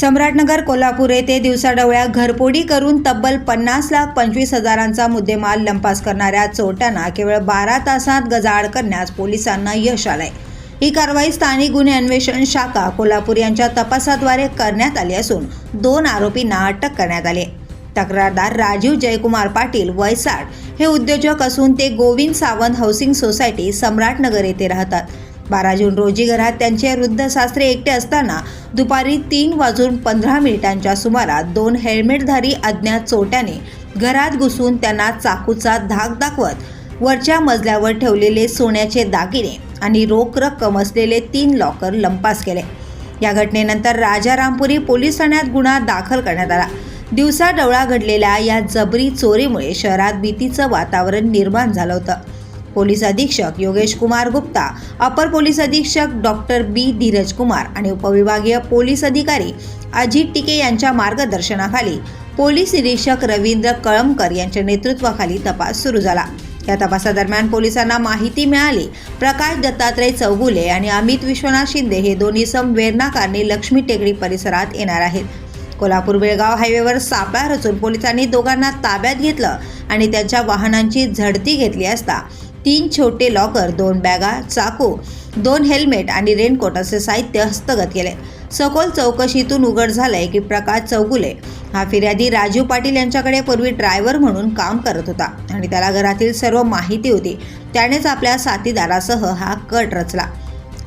सम्राटनगर कोल्हापूर येथे दिवसाढवळ्या घरपोडी करून तब्बल पन्नास लाख पंचवीस हजारांचा मुद्देमाल लंपास करणाऱ्या चोरट्यांना केवळ बारा तासात गजाआड करण्यास पोलिसांना यश आलंय. ही कारवाई स्थानिक गुन्हे अन्वेषण शाखा कोल्हापूर यांच्या तपासाद्वारे करण्यात आली असून दोन आरोपींना अटक करण्यात आली तक्रारदार राजीव जयकुमार पाटील वयसाड हे उद्योजक असून ते गोविंद सावंत हाऊसिंग सोसायटी सम्राटनगर येथे राहतात. बारा जून रोजी घरात त्यांचे वृद्ध सासरे एकटे असताना दुपारी तीन वाजून पंधरा मिनिटांच्या सुमारात दोन हेल्मेटधारी अज्ञात चोट्याने घरात घुसून त्यांना चाकूचा धाक दाखवत वरच्या मजल्यावर ठेवलेले सोन्याचे दागिने आणि रोख रक्कम असलेले तीन लॉकर लंपास केले. या घटनेनंतर राजारामपुरी पोलीस ठाण्यात गुन्हा दाखल करण्यात आला. दिवसा डवळा घडलेल्या या जबरी चोरीमुळे शहरात भीतीचं वातावरण निर्माण झालं होतं. पोलीस अधीक्षक योगेश कुमार गुप्ता अपर पोलीस अधीक्षक डॉक्टर बी धीरज कुमार आणि उपविभागीय पोलीस अधिकारी अजित टिके यांच्या मार्गदर्शनाखाली पोलीस निरीक्षक रवींद्र कळमकर यांच्या नेतृत्वाखाली तपास सुरू झाला. या तपासादरम्यान पोलिसांना माहिती मिळाली प्रकाश दत्तात्रय चौगुले आणि अमित विश्वनाथ शिंदे हे दोन्ही सम लक्ष्मी टेकडी परिसरात येणार आहेत. कोल्हापूर बेळगाव हायवेवर सापळा रचून पोलिसांनी दोघांना ताब्यात घेतलं आणि त्यांच्या वाहनांची झडती घेतली असता तीन छोटे लॉकर दोन बॅगा चाकू दोन हेल्मेट आणि रेनकोट असे साहित्य हस्तगत केले. सखोल चौकशीतून उघड झालंय की प्रकाश चौगुले हा फिर्यादी राजीव पाटील यांच्याकडे पूर्वी ड्रायव्हर म्हणून काम करत होता आणि त्याला घरातील सर्व माहिती होती. त्यानेच आपल्या साथीदारासह हा कट रचला.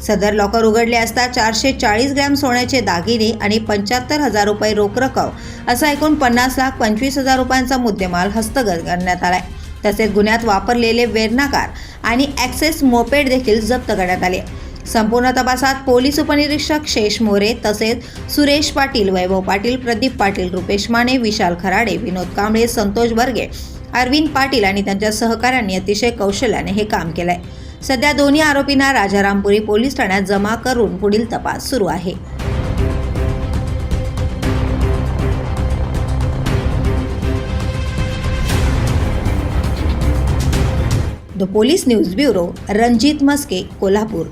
सदर लॉकर उघडले असता चारशे चाळीस ग्रॅम सोन्याचे दागिने आणि पंच्याहत्तर हजार रुपये रोख रक्कम असा एकूण पन्नास लाख पंचवीस हजार रुपयांचा मुद्देमाल हस्तगत करण्यात आलाय. तसेच गुन्ह्यात वापरलेले वेर्नाकार आणि ॲक्सेस मोपेड देखील जप्त करण्यात आले. संपूर्ण तपासात पोलीस उपनिरीक्षक शेष मोरे तसेच सुरेश पाटील वैभव पाटील प्रदीप पाटील रुपेश माने विशाल खराडे विनोद कांबळे संतोष बर्गे अरविंद पाटील आणि त्यांच्या सहकाऱ्यांनी अतिशय कौशल्याने हे काम केलंय. सध्या दोन्ही आरोपींना राजारामपुरी पोलीस ठाण्यात जमा करून पुढील तपास सुरू आहे. The police news bureau Ranjit Maske Kolhapur.